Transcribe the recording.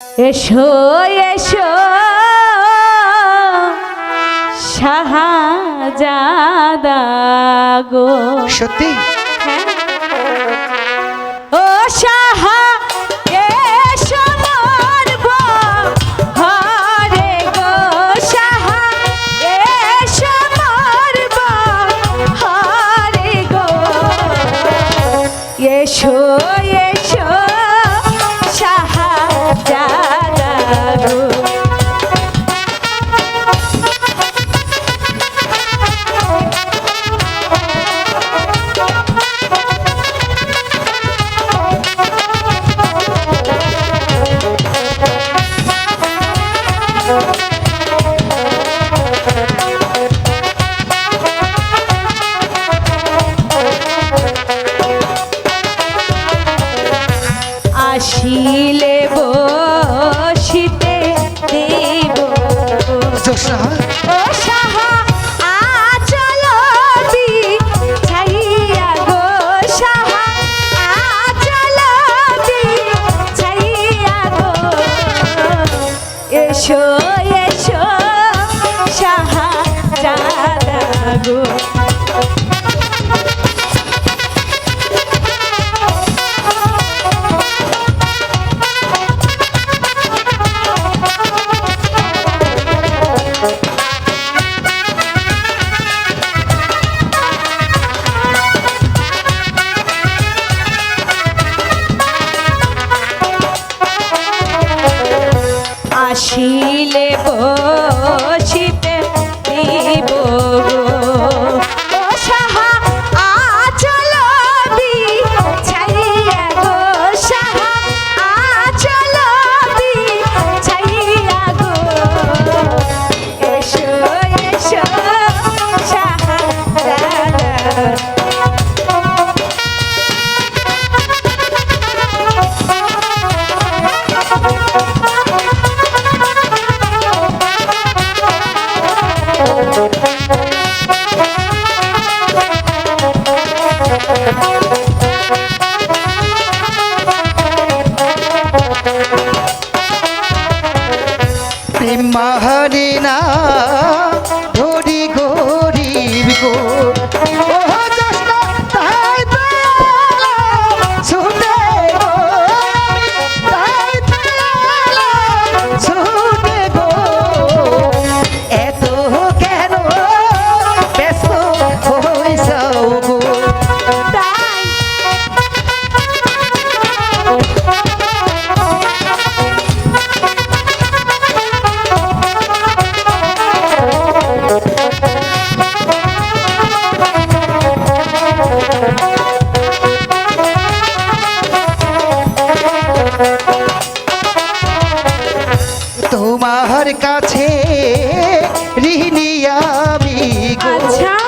এসো এসো। শাহজাদা গো। সত্যি? ও সাহা আসিলে বসিতে দেব। ও সাহা আচল ছাইয়া গো সাহা। আচল ছাইয়া গো। এসো গো আসিলে বল হিম্মা হারে না ধরি গরিব গো। কাছে ঋণী আমি আচ্ছা।